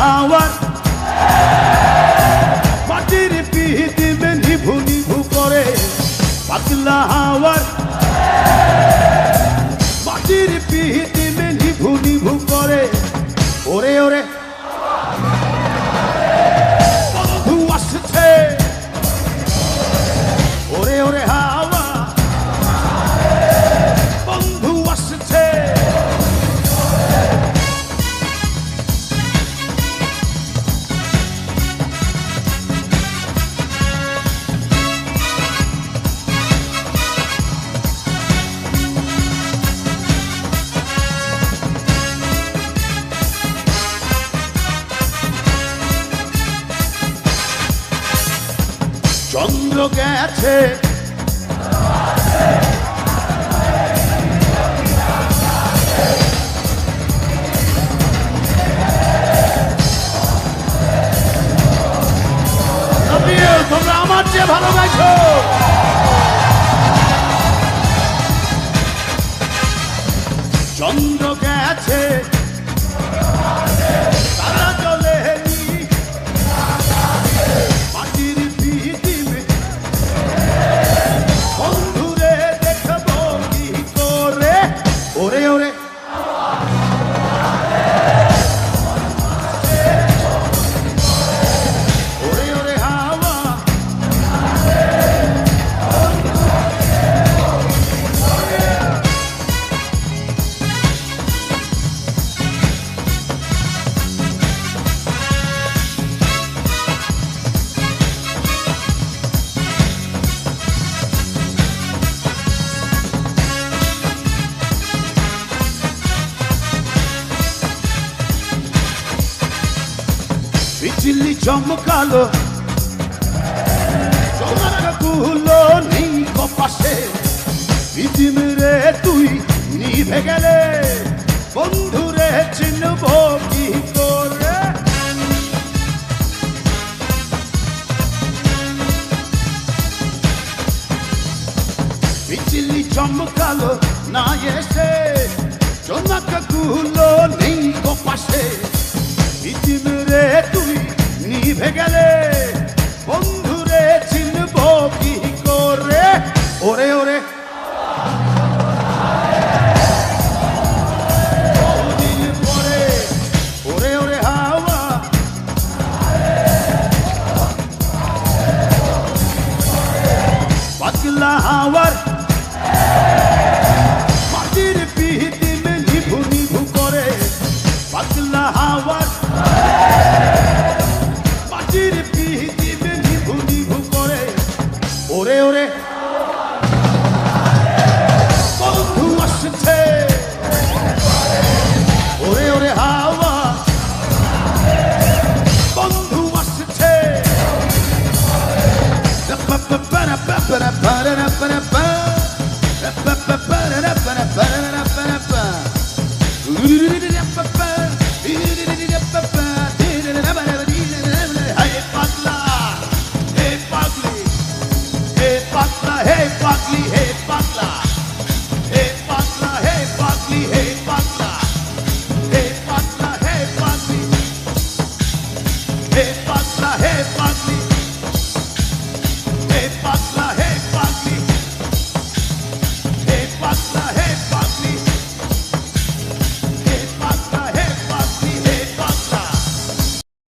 হাওয়ার মাটির পিহিতিমে নিভু নিভু পাতলা হাওয়ার। চন্দ্র গেছে। তোমরা আমার চেয়ে ভালো গাইছো চন্দ্র গেছে। ওরে ওরে বিজলি চমকালো। চমকাগুলো নেই কপাশে। পৃথিবীরে তুই নিভে গেলে। বন্ধুরে চিনব কি করে? বিজলি চমকালো না এসে। চমকাগুলো নেই কপাশে। পৃথিবীরে তুই নিভে গেলে, বন্ধুরে চিনব কি করে? ওরে ওরে। পাতলা হাওয়ার মাটির পিহিতি মে নিভু নিভু করে, পাতলা হাওয়ার Hey, Padma, hey, Padmi.